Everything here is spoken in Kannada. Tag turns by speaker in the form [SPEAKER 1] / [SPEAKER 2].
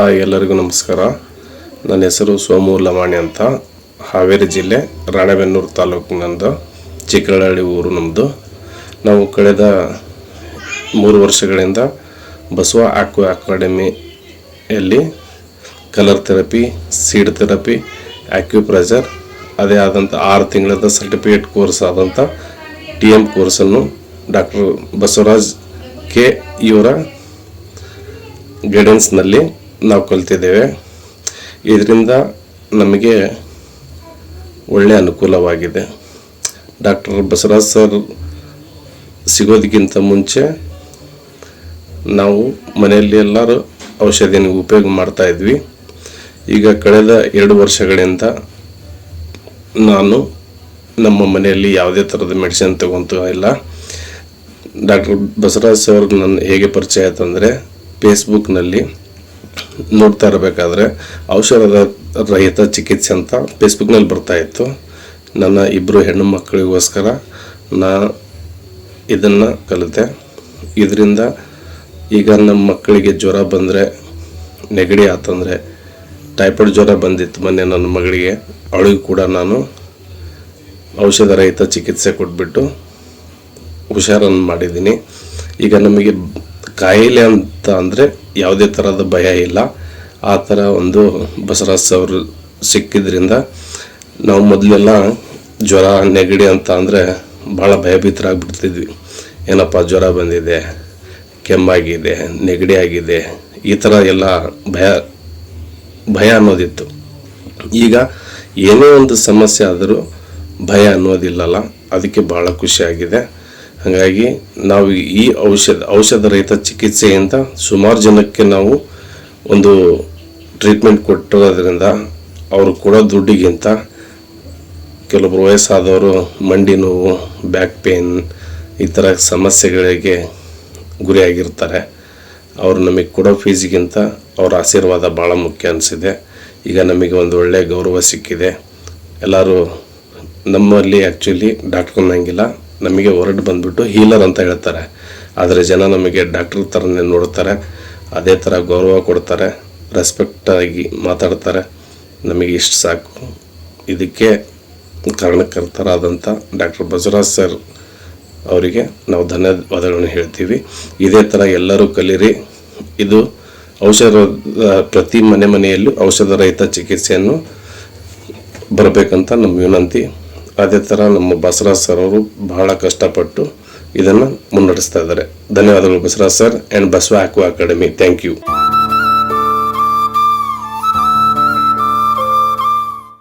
[SPEAKER 1] ಹಾಯ್, ಎಲ್ಲರಿಗೂ ನಮಸ್ಕಾರ. ನನ್ನ ಹೆಸರು ಸೋಮು ಲಮಾಣಿ ಅಂತ. ಹಾವೇರಿ ಜಿಲ್ಲೆ, ರಾಣೆಬೆನ್ನೂರು ತಾಲೂಕಿನಂದು ಚಿಕ್ಕಳಹಳ್ಳಿ ಊರು ನಮ್ಮದು ನಾವು ಕಳೆದ ಮೂರು ವರ್ಷಗಳಿಂದ ಬಸವ ಆಕ್ವ ಅಕಾಡೆಮಿಯಲ್ಲಿ colour therapy, seed therapy acupressure ಅದೇ ಆದಂಥ ಆರು ತಿಂಗಳದ ಸರ್ಟಿಫಿಕೇಟ್ ಕೋರ್ಸ್ ಆದಂಥ ಟಿ ಎಂ ಕೋರ್ಸನ್ನು ಡಾಕ್ಟರ್ ಬಸವರಾಜ್ ಕೆ ಇವರ ಗೈಡೆನ್ಸ್ನಲ್ಲಿ ನಾವು ಕಲ್ತಿದ್ದೇವೆ. ಇದರಿಂದ ನಮಗೆ ಒಳ್ಳೆಯ ಅನುಕೂಲವಾಗಿದೆ. ಡಾಕ್ಟರ್ ಬಸವರಾಜ್ ಸರ್ ಸಿಗೋದಕ್ಕಿಂತ ಮುಂಚೆ ನಾವು ಮನೆಯಲ್ಲಿ ಎಲ್ಲರೂ ಔಷಧಿಯನ್ನು ಉಪಯೋಗ ಮಾಡ್ತಾ ಇದ್ವಿ. ಈಗ ಕಳೆದ ಎರಡು ವರ್ಷಗಳಿಂದ ನಾನು ನಮ್ಮ ಮನೆಯಲ್ಲಿ ಯಾವುದೇ ಥರದ ಮೆಡಿಸಿನ್ ತಗೊಂತ ಇಲ್ಲ. ಡಾಕ್ಟರ್ ಬಸವರಾಜ್ ಸರ್ ನನ್ನ ಹೇಗೆ ಪರಿಚಯ ಆಯ್ತಂದರೆ ಫೇಸ್ಬುಕ್ನಲ್ಲಿ ನೋಡ್ತಾ ಇರಬೇಕಾದ್ರೆ ಔಷಧ ರಹಿತ ಚಿಕಿತ್ಸೆ ಅಂತ ಫೇಸ್ಬುಕ್ನಲ್ಲಿ ಬರ್ತಾ ಇತ್ತು. ನನ್ನ ಇಬ್ಬರು ಹೆಣ್ಣು ಮಕ್ಕಳಿಗೋಸ್ಕರ ನಾ ಇದನ್ನು ಕಲಿತೆ. ಇದರಿಂದ ಈಗ ನಮ್ಮ ಮಕ್ಕಳಿಗೆ ಜ್ವರ ಬಂದರೆ ನೆಗಡಿ ಆತಂದರೆ ಟೈಫಾಯ್ಡ್ ಜ್ವರ ಬಂದಿತ್ತು ಮೊನ್ನೆ ನನ್ನ ಮಗಳಿಗೆ. ಅವಳಿಗೂ ಕೂಡ ನಾನು ಔಷಧ ರಹಿತ ಚಿಕಿತ್ಸೆ ಕೊಟ್ಬಿಟ್ಟು ಹುಷಾರನ್ನು ಮಾಡಿದ್ದೀನಿ. ಈಗ ನಮಗೆ ಕಾಯಿಲೆ ಅಂತ ಅಂದರೆ ಯಾವುದೇ ಥರದ ಭಯ ಇಲ್ಲ. ಆ ಥರ ಒಂದು ಬಸವರಾಜ್ ಅವರು ಸಿಕ್ಕಿದ್ರಿಂದ ನಾವು ಮೊದಲೆಲ್ಲ ಜ್ವರ, ನೆಗಡಿ ಅಂತ ಅಂದರೆ ಭಾಳ ಭಯಭೀತರಾಗ್ಬಿಡ್ತಿದ್ವಿ. ಏನಪ್ಪ ಜ್ವರ ಬಂದಿದೆ, ಕೆಮ್ಮಾಗಿದೆ, ನೆಗಡಿ ಆಗಿದೆ, ಈ ಥರ ಎಲ್ಲ ಭಯ ಭಯ ಅನ್ನೋದಿತ್ತು. ಈಗ ಏನೇ ಒಂದು ಸಮಸ್ಯೆ ಆದರೂ ಭಯ ಅನ್ನೋದಿಲ್ಲಲ್ಲ, ಅದಕ್ಕೆ ಭಾಳ ಖುಷಿಯಾಗಿದೆ ಹಾಗಾಗಿ ನಾವು ಈ ಔಷಧ ಔಷಧ ರಹಿತ ಚಿಕಿತ್ಸೆಯಿಂದ ಸುಮಾರು ಜನಕ್ಕೆ ನಾವು ಒಂದು ಟ್ರೀಟ್ಮೆಂಟ್ ಕೊಟ್ಟಿರೋದ್ರಿಂದ ಅವರು ಕೊಡೋ ದುಡ್ಡಿಗಿಂತ ಕೆಲವೊಬ್ರು ವಯಸ್ಸಾದವರು ಮಂಡಿ ನೋವು ಬ್ಯಾಕ್ ಪೇನ್ ಈ ಥರ ಸಮಸ್ಯೆಗಳಿಗೆ ಗುರಿಯಾಗಿರ್ತಾರೆ. ಅವರು ನಮಗೆ ಕೊಡೋ ಫೀಸಿಗಿಂತ ಅವರ ಆಶೀರ್ವಾದ ಭಾಳ ಮುಖ್ಯ ಅನಿಸಿದೆ. ಈಗ ನಮಗೆ ಒಂದು ಒಳ್ಳೆಯ ಗೌರವ ಸಿಕ್ಕಿದೆ. ಎಲ್ಲರೂ ನಮ್ಮಲ್ಲಿ ಆ್ಯಕ್ಚುಲಿ ಡಾಕ್ಟ್ರ್ ಅನ್ನಂಗಿಲ್ಲ ನಮಗೆ ಹೊರಟು ಬಂದ್ಬಿಟ್ಟು ಹೀಲರ್ ಅಂತ ಹೇಳ್ತಾರೆ. ಆದರೆ ಜನ ನಮಗೆ ಡಾಕ್ಟರ್ ಥರನೇ ನೋಡ್ತಾರೆ. ಅದೇ ಥರ ಗೌರವ ಕೊಡ್ತಾರೆ. ರೆಸ್ಪೆಕ್ಟಾಗಿ ಮಾತಾಡ್ತಾರೆ. ನಮಗೆ ಇಷ್ಟು ಸಾಕು. ಇದಕ್ಕೆ ಕಾರಣಕರ್ತರಾದಂಥ ಡಾಕ್ಟರ್ ಬಸವರಾಜ್ ಸರ್ ಅವರಿಗೆ ನಾವು ಧನ್ಯವಾದಗಳನ್ನು ಹೇಳ್ತೀವಿ. ಇದೇ ಥರ ಎಲ್ಲರೂ ಕಲೀರಿ. ಇದು ಔಷಧ ಪ್ರತಿ ಮನೆ ಮನೆಯಲ್ಲೂ ಔಷಧ ರಹಿತ ಚಿಕಿತ್ಸೆಯನ್ನು ಬರಬೇಕಂತ ನಮ್ಮ ವಿನಂತಿ. ಅದೇ ಥರ ನಮ್ಮ ಬಸವರಾಜ್ ಸರ್ ಅವರು ಬಹಳ ಕಷ್ಟಪಟ್ಟು ಇದನ್ನು ಮುನ್ನಡೆಸ್ತಾ ಇದ್ದಾರೆ. ಧನ್ಯವಾದಗಳು Basavaraj sir and Basava aqua academy thank you